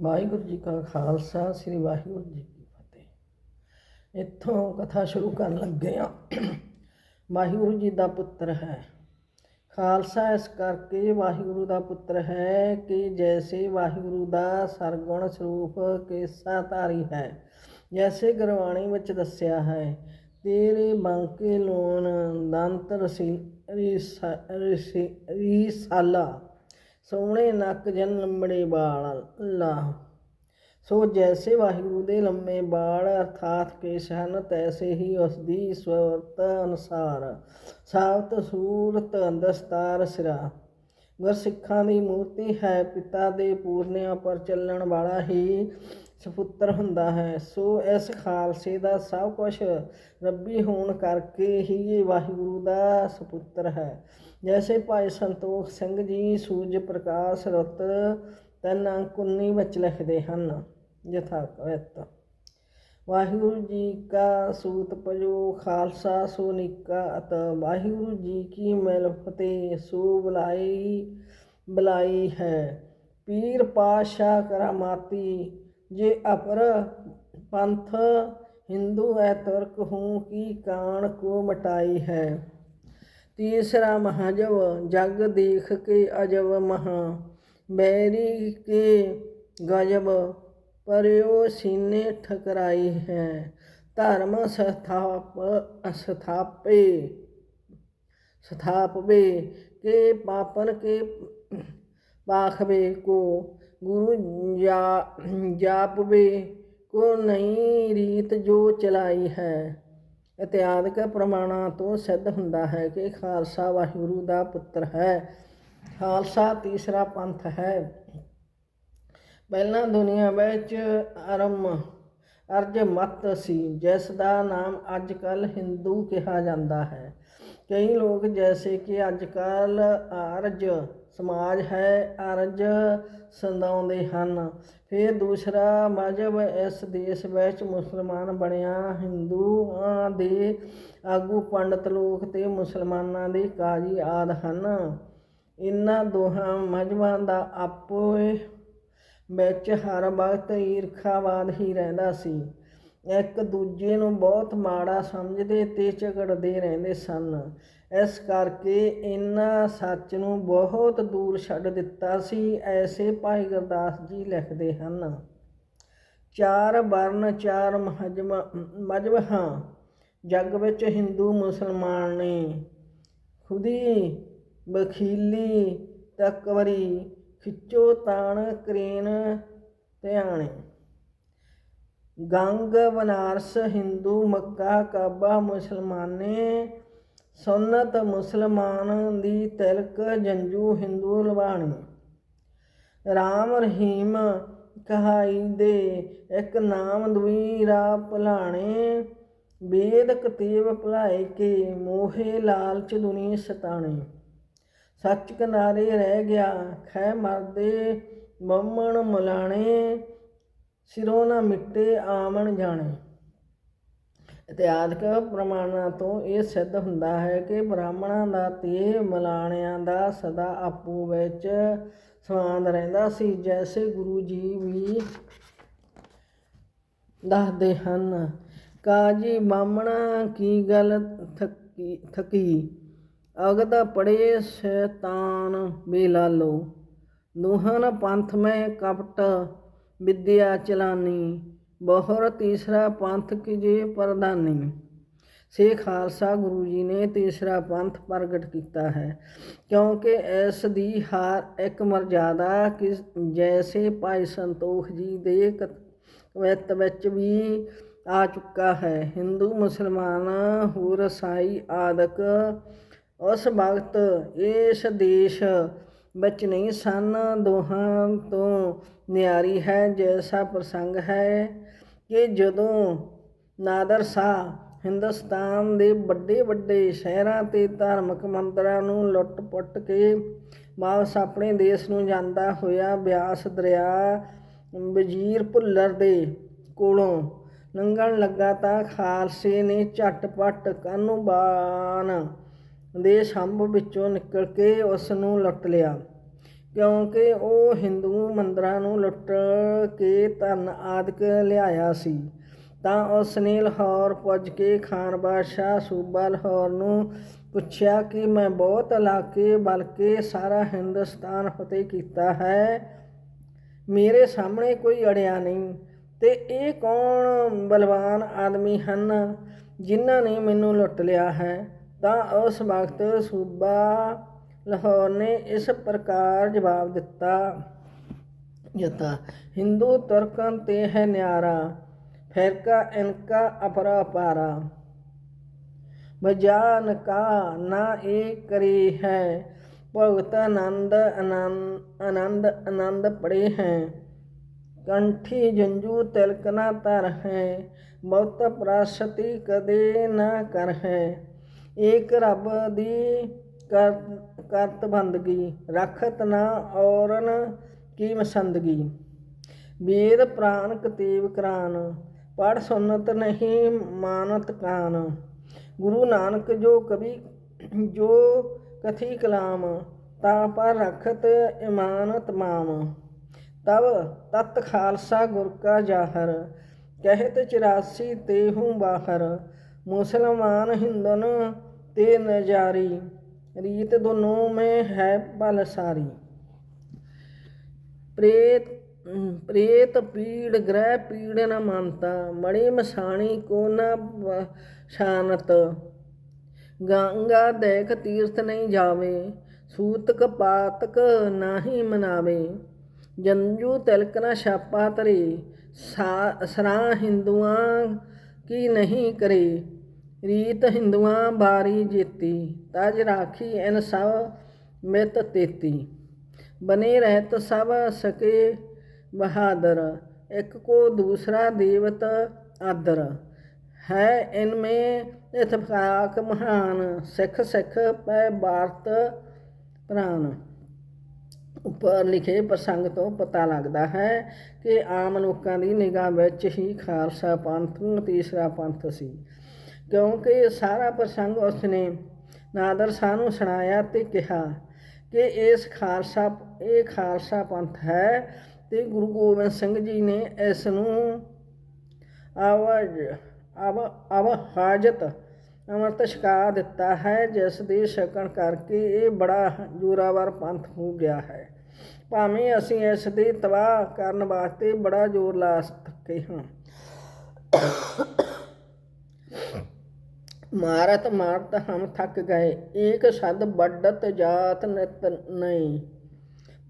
ਵਾਹਿਗੁਰੂ ਜੀ ਕਾ ਖਾਲਸਾ, ਸ੍ਰੀ ਵਾਹਿਗੁਰੂ ਜੀ ਕੀ ਫਤਿਹ। ਇੱਥੋਂ ਕਥਾ ਸ਼ੁਰੂ ਕਰਨ ਲੱਗੇ ਆ ਵਾਹਿਗੁਰੂ ਜੀ ਦਾ ਪੁੱਤਰ ਹੈ। ਖਾਲਸਾ ਇਸ ਕਰਕੇ ਵਾਹਿਗੁਰੂ ਦਾ ਪੁੱਤਰ ਹੈ ਕਿ ਜੈਸੇ ਵਾਹਿਗੁਰੂ ਦਾ ਸਰਗੁਣ ਸਰੂਪ ਕੇਸਾ ਧਾਰੀ ਹੈ, ਜੈਸੇ ਗੁਰਬਾਣੀ ਵਿੱਚ ਦੱਸਿਆ ਹੈ, ਤੇਰੇ ਬਾਂਕੇ ਲੋਨ ਦੰਤ ਰਸੀ ਰੀਸਾਲਾ ਸੋਹਣੇ ਨੱਕ ਜਨ ਲੰਬੜੇ ਵਾਲ ਅੱਲਾ ਸੋ ਜੈਸੇ ਵਾਹਿਗੁਰੂ ਦੇ ਲੰਮੇ ਬਾਲ ਅਰਥਾਤ ਕੇਸ਼ ਹਨ ਤੈਸੇ ਹੀ ਉਸ ਦੀ ਸਵਰਤ ਅਨੁਸਾਰ। ਸਾਵਤ ਸੂਰਤ ਦਸਤਾਰ ਸਿਰਾ। ਗੁਰਸਿੱਖਾਂ ਦੀ ਮੂਰਤੀ ਹੈ, ਪਿਤਾ ਦੇ ਪੂਰਨਿਆਂ ਪਰ ਚੱਲਣ ਵਾਲਾ ਹੀ ਸੁਪੁੱਤਰ ਹੁੰਦਾ ਹੈ। ਸੋ ਇਸ ਖਾਲਸੇ ਦਾ ਸਭ ਕੁਝ ਰੱਬੀ ਹੋਣ ਕਰਕੇ ਹੀ ਵਾਹਿਗੁਰੂ ਦਾ ਸੁਪੁੱਤਰ ਹੈ। ਜੈਸੇ ਭਾਈ ਸੰਤੋਖ ਸਿੰਘ ਜੀ ਸੂਰਜ ਪ੍ਰਕਾਸ਼ ਰੁੱਤ ਤਿੰਨ ਅੰਕ 19 ਵਿੱਚ ਲਿਖਦੇ ਹਨ ਯਥਾ ਕਵਿਤ ਵਾਹਿਗੁਰੂ ਜੀ ਕਾ ਸੂਤ ਪਜੋ, ਖਾਲਸਾ ਸੋ ਨਿਕਾ ਅਤ। ਵਾਹਿਗੁਰੂ ਜੀ ਕੀ ਮਿਲ ਫਤਿਹ, ਸੋ ਬੁਲਾਈ ਬੁਲਾਈ ਹੈ। ਪੀਰ ਪਾਸ਼ਾ ਕਰਾਮਾਤੀ ਜੇ ਅਪਰ ਪੰਥ ਹਿੰਦੂ ਹੈ ਤੁਰਕ ਹੂੰ, ਕੀ ਕਾਣ ਕੋ ਮਟਾਈ ਹੈ। ਤੀਸਰਾ ਮਹਾਜਵ, ਜਗ ਦੇਖ ਕੇ ਅਜਬ ਮਹਾ। ਬੈਰੀ ਕੇ ਗਜਬ ਪਰਿਓ ਸੀਨੇ ਠਕਰਾਈ ਹੈ। ਧਰਮ ਸਥਾਪ, ਸਥਾਪੇ, ਸਥਾਪਵੇ, ਕੇ ਪਾਪਨ ਕੇ ਪਾਖਵੇ ਕੋ। ਗੁਰੂ ਜਾ, ਜਾਪਵੇ ਕੋ ਨਈ ਰੀਤ ਜੋ ਚਲਾਈ ਹੈ। ਇਤਿਆਦਿਕ ਪ੍ਰਮਾਣਾਂ ਤੋਂ ਸਿੱਧ ਹੁੰਦਾ ਹੈ ਕਿ ਖਾਲਸਾ ਵਾਹਿਗੁਰੂ ਦਾ ਪੁੱਤਰ ਹੈ। ਖਾਲਸਾ ਤੀਸਰਾ ਪੰਥ ਹੈ। ਪਹਿਲਾਂ ਦੁਨੀਆ ਵਿੱਚ ਅਰਮ ਅਰਜ ਮਤ ਸੀ, ਜਿਸ ਦਾ ਨਾਮ ਅੱਜ ਕੱਲ ਹਿੰਦੂ ਕਿਹਾ ਜਾਂਦਾ ਹੈ। ਕਈ ਲੋਕ ਜੈਸੇ ਕਿ ਅੱਜ ਕੱਲ ਆਰਜ ਸਮਾਜ ਹੈ, ਅਰਜ ਸੰਦਾਉਂਦੇ ਹਨ। ਫਿਰ ਦੂਸਰਾ, ਮਜ਼ਹਬ ਇਸ ਦੇਸ਼ ਵਿੱਚ ਮੁਸਲਮਾਨ ਬਣਿਆ। ਹਿੰਦੂਆਂ ਦੇ ਆਗੂ ਪੰਡਤ ਲੋਕ ਤੇ ਮੁਸਲਮਾਨਾਂ ਦੇ ਕਾਜ਼ੀ ਆਦ ਹਨ। ਇਹਨਾਂ ਦੋਹਾਂ ਮਜ਼ਹਬਾਂ ਦਾ ਆਪੋ ਵਿੱਚ ਹਰ ਵਕਤ ਈਰਖਾਵਾਦ ਹੀ ਰਹਿੰਦਾ ਸੀ। ਇੱਕ ਦੂਜੇ ਨੂੰ ਬਹੁਤ ਮਾੜਾ ਸਮਝਦੇ ਤੇ ਝਗੜਦੇ ਰਹਿੰਦੇ ਸਨ। ਇਸ ਕਰਕੇ ਇਹਨਾਂ ਸੱਚ ਨੂੰ ਬਹੁਤ ਦੂਰ ਛੱਡ ਦਿੱਤਾ ਸੀ, ਐਸੇ ਭਾਈ ਗੁਰਦਾਸ ਜੀ ਲਿਖਦੇ ਹਨ। ਚਾਰ ਵਰਨ, ਚਾਰ ਮਹਜਮ, ਮਜਬ ਹਾਂ, ਜੱਗ ਵਿੱਚ ਹਿੰਦੂ ਮੁਸਲਮਾਨ ਨੇ। ਖੁਦੀ, ਬਖੀਲੀ, ਤਕਵਰੀ, ਖਿੱਚੋ ਤਾਣ, ਕਰੇਨ, ਧਿਆਣੇ। ਗੰਗ, ਬਨਾਰਸ, ਹਿੰਦੂ, ਮੱਕਾ, ਕਾਬਾ, ਮੁਸਲਮਾਨੇ, ਸੁਨਤ, ਮੁਸਲਮਾਨ ਦੀ ਤਿਲਕ, ਜੰਜੂ, ਹਿੰਦੂ ਲਵਾਣੀ ਰਾਮ, ਰਹੀਮ, ਕਹਾਈ ਦੇ ਇੱਕ ਨਾਮ ਦੁਈ ਰਾ ਭਲਾਣੇ। ਵੇਦ ਕਤੀਬ ਭਲਾਏ ਕੇ ਮੋਹੇ, ਲਾਲਚ ਦੁਨੀ ਸਤਾਣੇ। ਸੱਚ ਕਿਨਾਰੇ ਰਹਿ ਗਿਆ ਖੈ ਮਰਦੇ ਮੰਮਣ ਮਲਾਣੇ। ਸਿਰੋਂ ਨਾ ਮਿੱਟੇ ਆਮਣ ਜਾਣੇ। ਇਤਿਹਾਸਕ ਪ੍ਰਮਾਣਾਂ ਤੋਂ ਇਹ ਸਿੱਧ ਹੁੰਦਾ ਹੈ ਕਿ ਬ੍ਰਾਹਮਣਾਂ ਦਾ ਤੇ ਮਲਾਣਿਆਂ ਦਾ ਸਦਾ ਆਪੂ ਵਿੱਚ ਸਮਾਨ ਰਹਿੰਦਾ ਸੀ, ਜੈਸੇ ਗੁਰੂ ਜੀ ਵੀ ਦੱਸਦੇ ਹਨ, ਕਾਜੀ ਬਾਮਣਾ ਕੀ ਗੱਲ ਥਕੀ ਥਕੀ? ਅਗਦਾ ਪੜੇ ਸ਼ੈਤਾਨ ਬੇਲਾਲੋ ਦੁਹਨ ਪੰਥ ਮੈਂ ਕਪਟ ਵਿਦਿਆ ਚਲਾਨੀ, ਬਹੁਰ ਤੀਸਰਾ ਪੰਥ ਕਿਜੇ ਪ੍ਰਧਾਨੀ। ਸੇ ਖਾਲਸਾ ਗੁਰੂ ਜੀ ਨੇ ਤੀਸਰਾ ਪੰਥ ਪ੍ਰਗਟ ਕੀਤਾ ਹੈ, ਕਿਉਂਕਿ ਇਸ ਦੀ ਹਾਰ ਇੱਕ ਮਰਜ਼ਾਦਾ ਕਿ ਜੈਸੇ ਭਾਈ ਸੰਤੋਖ ਜੀ ਦੇ ਕਵਿਤ ਵਿੱਚ ਵੀ ਆ ਚੁੱਕਾ ਹੈ। ਹਿੰਦੂ, ਮੁਸਲਮਾਨ, ਹੋਰ, ਸਾਈ ਆਦਿਕ ਉਸ ਵਕਤ ਇਸ ਦੇਸ਼ ਵਿੱਚ ਨਹੀਂ ਸਨ ਦੋਹਾਂ ਤੋਂ ਨਿਆਰੀ ਹੈ, ਜੈਸਾ ਪ੍ਰਸੰਗ ਹੈ ਕਿ ਜਦੋਂ ਨਾਦਰ ਸ਼ਾਹ ਹਿੰਦੁਸਤਾਨ ਦੇ ਵੱਡੇ ਵੱਡੇ ਸ਼ਹਿਰਾਂ ਤੇ ਧਾਰਮਿਕ ਮੰਦਰਾਂ ਨੂੰ ਲੁੱਟ-ਪੁੱਟ ਕੇ ਵਾਪਸ ਆਪਣੇ ਦੇਸ਼ ਨੂੰ ਜਾਂਦਾ ਹੋਇਆ ਬਿਆਸ ਦਰਿਆ ਵਜ਼ੀਰ ਭੁੱਲਰ ਦੇ ਕੋਲੋਂ ਲੰਘਣ ਲੱਗਾ ਤਾਂ ਖਾਲਸੇ ਨੇ ਝਟਪਟ ਕਾਨੂੰਬਾਨ ਦੇ ਸੰਭ ਵਿੱਚੋਂ ਨਿਕਲ ਕੇ ਉਸ ਨੂੰ ਲੁੱਟ ਲਿਆ। ਕਿਉਂਕਿ ਉਹ ਹਿੰਦੂ ਮੰਦਰਾਂ ਨੂੰ ਲੁੱਟ ਕੇ ਧਨ ਆਦਿਕ ਲਿਆਇਆ ਸੀ, ਤਾਂ ਉਸ ਨੇ ਲਾਹੌਰ ਪੁੱਜ ਕੇ ਖਾਨ ਬਾਦਸ਼ਾਹ ਸੂਬਾ ਲਾਹੌਰ ਨੂੰ ਪੁੱਛਿਆ ਕਿ ਮੈਂ ਬਹੁਤ ਇਲਾਕੇ ਬਲਕਿ ਸਾਰਾ ਹਿੰਦੁਸਤਾਨ ਫਤਿਹ ਕੀਤਾ ਹੈ। ਮੇਰੇ ਸਾਹਮਣੇ ਕੋਈ ਅੜਿਆ ਨਹੀਂ। ਤੇ ਇਹ ਕੌਣ ਬਲਵਾਨ ਆਦਮੀ ਹਨ ਜਿਨ੍ਹਾਂ ਨੇ ਮੈਨੂੰ ਲੁੱਟ ਲਿਆ ਹੈ? ਤਾਂ ਉਸ ਵਕਤ ਸੂਬਾ ਲਾਹੌਰ ਨੇ ਇਸ ਪ੍ਰਕਾਰ ਜਵਾਬ ਦਿੱਤਾ। ਯਤਾ ਹਿੰਦੂ ਤੁਰਕਨ ਤੇ ਹੈ ਨਿਆਰਾ, ਫਿਰਕਾ ਇਨਕਾ ਅਪਰਾ ਪਾਰਾ। ਬਜਾਨ ਕਾ ਨਾ ਇਹ ਕਰੀ ਹੈ, ਭਗਤ ਆਨੰਦ ਆਨੰਦ ਆਨੰਦ ਆਨੰਦ ਪੜੇ ਹੈ। ਕੰਠੀ ਜੰਜੂ ਤਿਲਕ ਨਾ ਧਰ ਹੈ, ਬਹੁਤ ਪ੍ਰਾਸਤੀ ਕਦੇ ਨਾ ਕਰ ਹੈ। ਏਕ ਰੱਬ ਦੀ ਕਰ- ਕਰਤ ਬੰਦਗੀ ਰਖਤ ਨਾ ਔਰਨ ਕੀ ਮਸੰਦਗੀ ਵੇਦ ਪ੍ਰਾਨ ਕਤੀਬ ਕਰਾਨ ਪੜ ਸੁਨਤ ਨਹੀਂ ਮਾਨਤ ਕਾਨ। ਗੁਰੂ ਨਾਨਕ ਜੋ ਕਵੀ, ਜੋ ਕਥੀ ਕਲਾਮ, ਤਾ ਪਰ ਰਖਤ ਇਮਾਨਤ ਮਾਮ। ਤਬ ਤਤ ਖਾਲਸਾ ਗੁਰ ਕਾ ਜਾਹਰ, ਕਹਿਤ 84 ਤੇ ਬਾਹਰ। ਮੁਸਲਮਾਨ ਹਿੰਦਨ ਤੇ ਨਜਾਰੀ ਰੀਤ ਦੋਨੋਂ में है बल सारी प्रेत प्रेत पीड़ ग्रह पीड़ न मानता मणि मसाणी को न ब- शानत ਗੰਗਾ ਦੇਖ ਤੀਰਥ ਨਹੀਂ ਜਾਵੇ ਸੂਤਕ ਪਾਤਕ ਨਾਹੀ ਮਨਾਵੇ ਜੰਜੂ ਤਿਲਕ ਨਾ ਛਾਪਾ ਤਰੇ ਸਾ- ਸਰਾਂ ਹਿੰਦੂਆਂ ਕੀ ਨਹੀਂ ਕਰੇ? ਰੀਤ ਹਿੰਦੂਆਂ ਬਾਰੀ ਜੇਤੀ, ਤਜ ਰਾਖੀ ਇਨ ਸਭ ਮਿਤ ਤੇਤੀ। ਬਨੇ ਰਹਿਤ ਸਭ ਸਕੇ ਬਹਾਦਰ, ਇੱਕ ਕੋ ਦੂਸਰਾ ਦੇਵਤ ਆਦਰ। ਹੈ ਇਨਮੇ ਇਤਫਾਕ ਮਹਾਨ, ਸਿੱਖ ਸਿੱਖ ਪੈ ਬਾਰਤ ਪ੍ਰਾਨ। ਉੱਪਰ ਲਿਖੇ ਪ੍ਰਸੰਗ ਤੋਂ ਪਤਾ ਲੱਗਦਾ ਹੈ ਕਿ ਆਮ ਲੋਕਾਂ ਦੀ ਨਿਗਾਹ ਵਿੱਚ ਹੀ ਖਾਲਸਾ ਪੰਥ ਤੀਸਰਾ ਪੰਥ ਸੀ। ਕਿਉਂਕਿ ਸਾਰਾ ਪ੍ਰਸੰਗ ਉਸਨੇ ਨਾਦਰ ਸ਼ਾਹ ਨੂੰ ਸੁਣਾਇਆ ਤੇ ਕਿਹਾ ਕਿ ਇਸ ਖਾਲਸਾ, ਇਹ ਖਾਲਸਾ ਪੰਥ ਹੈ ਤੇ ਗੁਰੂ ਗੋਬਿੰਦ ਸਿੰਘ ਜੀ ਨੇ ਇਸ ਨੂੰ ਆਵਾਜ਼ ਅਬ ਅਬ ਹਾਜਤ ਅੰਮ੍ਰਿਤ ਛਕਾ ਦਿੱਤਾ ਹੈ, ਜਿਸ ਦੇ ਛਕਣ ਕਰਕੇ ਇਹ ਬੜਾ ਜੋਰਾਵਰ ਪੰਥ ਹੋ ਗਿਆ ਹੈ। ਭਾਵੇਂ ਅਸੀਂ ਇਸ ਦੇ ਤਬਾਹ ਕਰਨ ਵਾਸਤੇ ਬੜਾ ਜ਼ੋਰ ਲਾ ਸਕੇ ਹਾਂ। ਮਾਰਤ ਮਾਰਤ ਹਮ ਥੱਕ ਗਏ, ਏਕ ਸ਼ਬਦ ਵੱਡਤ ਜਾਤ ਨਿਤ ਨਹੀਂ।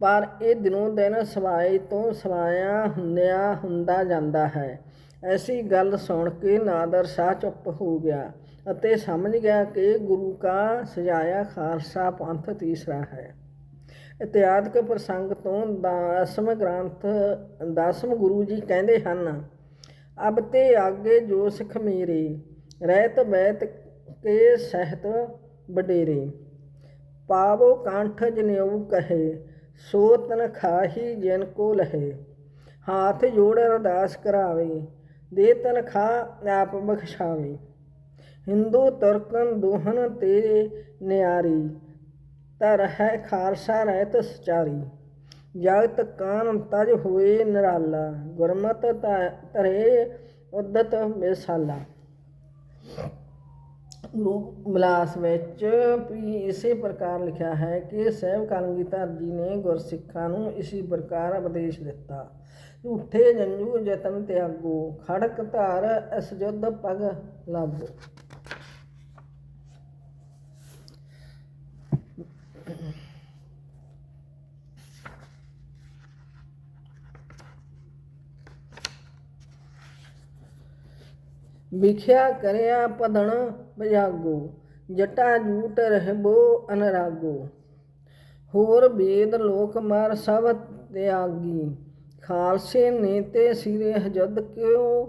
ਪਰ ਇਹ ਦਿਨੋਂ ਦਿਨ ਸਵਾਈ ਤੋਂ ਸਵਾਇਆ ਹੁੰਦਿਆ ਹੁੰਦਾ ਜਾਂਦਾ ਹੈ। ਐਸੀ ਗੱਲ ਸੁਣ ਕੇ ਨਾਦਰ ਸ਼ਾਹ ਚੁੱਪ ਹੋ ਗਿਆ। ਅਤੇ ਸਮਝ ਗਿਆ ਕਿ ਗੁਰੂ ਕਾ ਸਜਾਇਆ ਖਾਲਸਾ ਪੰਥ ਤੀਸਰਾ ਹੈ। ਇਤਿਹਾਦਕ ਪ੍ਰਸੰਗ ਤੋਂ ਦਸਮ ਗ੍ਰੰਥ, ਦਸਮ ਗੁਰੂ ਜੀ ਕਹਿੰਦੇ ਹਨ, ਅਬ ਤੇ ਆਗੇ ਜੋ ਸਿੱਖ ਮੇਰੇ, ਰਹਿਤ ਬੈਤ ਕੇ ਸਹਿਤ ਵਡੇਰੇ। ਪਾਵੋ ਕੰਠ ਜਨੇਊ ਕਹੇ, ਸੋ ਤਨ ਖਾਹੀ ਜਿਨ ਕੋ ਲਹੇ। ਹਾਥ ਜੋੜ ਅਰਦਾਸ ਕਰਾਵੇ, ਦੇ ਤਨਖਾ ਆਪ ਬਖਸ਼ਾਵੇ। ਹਿੰਦੂ ਤੁਰਕਨ ਦੋਹਨ ਤੇ ਨਿਆਰੀ ਤਰ ਹੈ ਖਾਲਸਾ ਰਹਿਤ ਸਚਾਰੀ। ਜਗਤ ਕਾਨ ਤਜ ਹੋਏ ਨਿਰਾਲਾ, ਗੁਰਮਤ ਧ- ਉਦਤ ਮਿਸਾਲਾ। ਲੋਕ ਮਲਾਸ ਵਿੱਚ ਵੀ ਇਸੇ ਪ੍ਰਕਾਰ ਲਿਖਿਆ ਹੈ ਕਿ ਸਹਿਬ ਕਲਗੀਧਰ ਜੀ ਨੇ ਗੁਰਸਿੱਖਾਂ ਨੂੰ ਇਸੇ ਪ੍ਰਕਾਰ ਉਪਦੇਸ਼ ਦਿੱਤਾ। ਝੂਠੇ ਜੰਜੂ ਜਤਨ ਤਿਆਗੋ, ਖੜਕ ਧਾਰ ਇਸ ਪਗ ਲਾਗੋ ਵਿਖਿਆ ਕਰਿਆ ਪਦਣ ਬਜਾਗੋ ਜਟਾ ਜੂਟ ਰਹਿਬੋ ਅਨਰਾਗੋ। ਹੋਰ ਵੇਦ ਲੋਕ ਮਰ ਸਭ ਤਿਆਗੀ, ਖਾਲਸੇ ਨੇ ਤੇ ਸਿਰੇ ਹਜਦ ਕਿਉ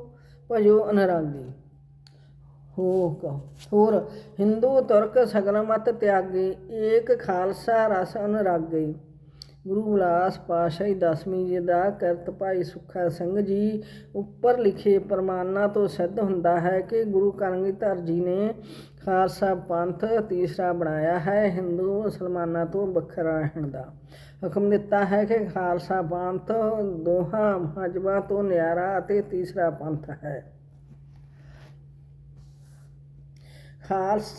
ਭਜੋ ਅਨਰਾਗੀ। ਹੋ ਹੋਰ ਹਿੰਦੂ ਤੁਰਕ ਸਗਲ ਮਤ ਤਿਆਗੇ, ਏਕ ਖਾਲਸਾ ਰਸ ਅਨਰਾਗੇ। ਗੁਰੂ ਬਲਾਸ ਪਾਤਸ਼ਾਹੀ ਦਸਵੀਂ ਜੀ ਦਾ ਕਿਰਤ ਭਾਈ ਸੁੱਖਾ ਸਿੰਘ ਜੀ ਉੱਪਰ ਲਿਖੇ ਪ੍ਰਮਾਣਾਂ ਤੋਂ ਸਿੱਧ ਹੁੰਦਾ ਹੈ ਕਿ ਗੁਰੂ ਕਰਮਧਰ ਜੀ ਨੇ ਖਾਲਸਾ ਪੰਥ ਤੀਸਰਾ ਬਣਾਇਆ ਹੈ, ਹਿੰਦੂ ਮੁਸਲਮਾਨਾਂ ਤੋਂ ਵੱਖਰਾ ਰਹਿਣ ਦਾ ਹੁਕਮ ਦਿੱਤਾ ਹੈ ਕਿ ਖਾਲਸਾ ਪੰਥ ਦੋਹਾਂ ਮਹੱਜਬਾਂ ਤੋਂ ਨਿਆਰਾ ਅਤੇ ਤੀਸਰਾ ਪੰਥ ਹੈ। ਖਾਲਸ